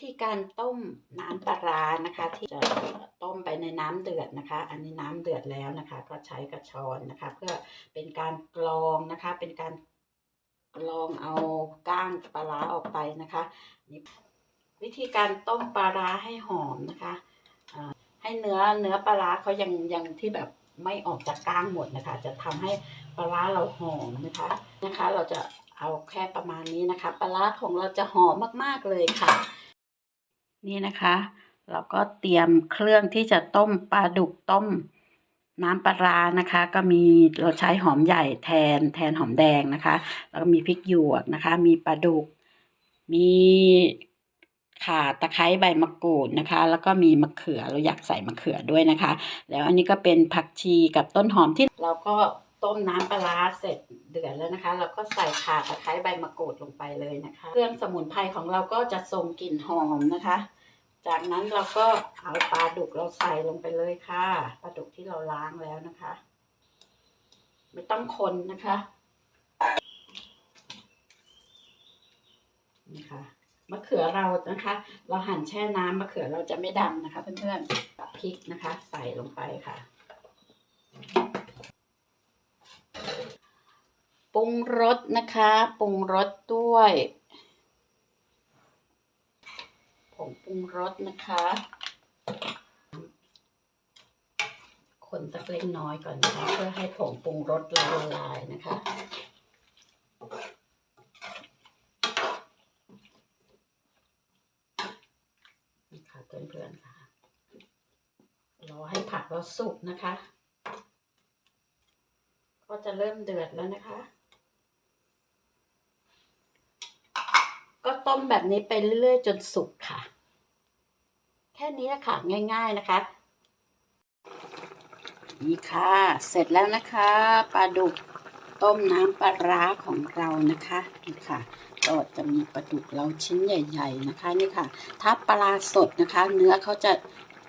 ที่การต้มน้ำปลาร้านะคะ ที่จะต้มไปในน้ำเดือดนะคะ อันนี้น้ำเดือดแล้วนะคะ ก็ใช้กระชอนนะคะ เพื่อเป็นการกรองนะคะ เป็นการกรองเอาก้างปลาร้าออกไปนะคะนี่วิธีการต้มปลาร้าให้หอมนะคะให้เนื้อเนื้อปลาร้าเขายังยังที่แบบไม่ออกจากก้างหมดนะคะ จะทำให้ปลาร้าเราหอมนะคะนะคะ เราจะเอาแค่ประมาณนี้นะคะ ปลาร้าของเราจะหอมมากๆเลยค่ะ นี่นะคะ เราก็เตรียมเครื่องที่จะต้มปลาดุกต้มน้ำปลาร้านะคะ ก็มีเราใช้หอมใหญ่แทนแทนหอมแดงนะคะ แล้วก็มีพริกหยวกนะคะ มีปลาดุก มีข่าตะไคร้ใบมะกรูดนะคะ แล้วก็มีมะเขือเราอยากใส่มะเขือด้วยนะคะ แล้วอันนี้ก็เป็นผักชีกับต้นหอมที่เราก็ ต้มน้ำปลาเสร็จเดือดแล้วนะคะ เราก็ใส่ข่าตะไคร้ใบมะกรูดลงไปเลยนะคะ เครื่องสมุนไพรของเราก็จะส่งกลิ่นหอมนะคะ จากนั้นเราก็เอาปลาดุกเราใส่ลงไปเลยค่ะปลาดุกที่เราล้างแล้วนะคะ ไม่ต้องคนนะคะนี่ค่ะมะเขือเรานะคะ เราหั่นแช่น้ำมะเขือเราจะไม่ดำนะคะ เพื่อนๆพริกนะคะ ใส่ลงไปค่ะ ป รุงรสนะคะปรุงรสด้วยผงปรุงรสนะคะคนสักเล็กน้อยก่อนนะคะเพื่อให้ผงปรุงรสละลายนะคะนี่ค่ะเพื่อนๆค่ะรอให้ผักเราสุกนะคะ ก็จะเริ่มเดือดแล้วนะคะ ก็ ต้มแบบนี้ไปเรื่อยๆ จนสุกค่ะ แค่นี้ค่ะง่าย ๆนะคะ นี่ค่ะ เสร็จแล้วนะคะปลาดุกต้มน้ำปลาร้าของเรานะคะนี่ค่ะก็จะมีปลาดุกเราชิ้นใหญ่ ๆ นะคะนี่ค่ะ ถ้าปลาสดนะคะ เนื้อเขาจะ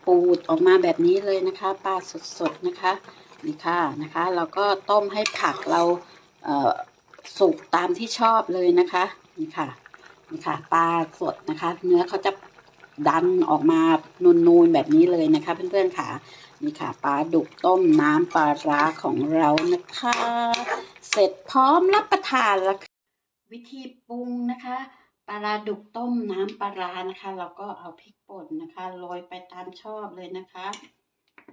ปูดออกมาแบบนี้เลยนะคะ ปลาสดๆนะคะนี่ค่ะนะคะเราก็ต้มให้ผักเราเสุกตามที่ชอบเลยนะคะนี่ค่ะ นี่ค่ะปลาสดนะคะ เนื้อเขาจะดันออกมานูนๆแบบนี้เลยนะคะ เพื่อนๆค่ะนี่ค่ะปลาดุกต้มน้ำปลาร้าของเรานะคะ เสร็จพร้อมรับประทานแล้ววิธีปรุงนะคะปลาดุกต้มน้ำปลาร้านะคะ เราก็เอาพริกป่นนะคะโรยไปตามชอบเลยนะคะ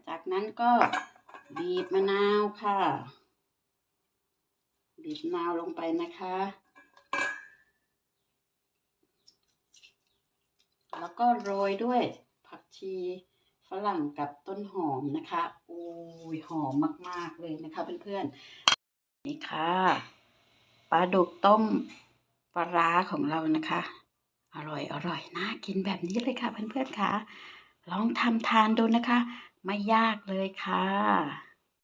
จากนั้นก็บีบมะนาวค่ะ บีบมะนาวลงไปนะคะ แล้ว ก็โรยด้วย ผักชีฝรั่งกับต้นหอมนะคะโอ้ยหอมมาก ๆ เลยนะคะเพื่อนๆนี่ค่ะปลาดุกต้มปลาร้าของเรานะคะ อร่อยอร่อยน่ากินแบบนี้เลยค่ะเพื่อนๆค่ะ ลองทำทานดูนะคะ ไม่ยากเลยค่ะ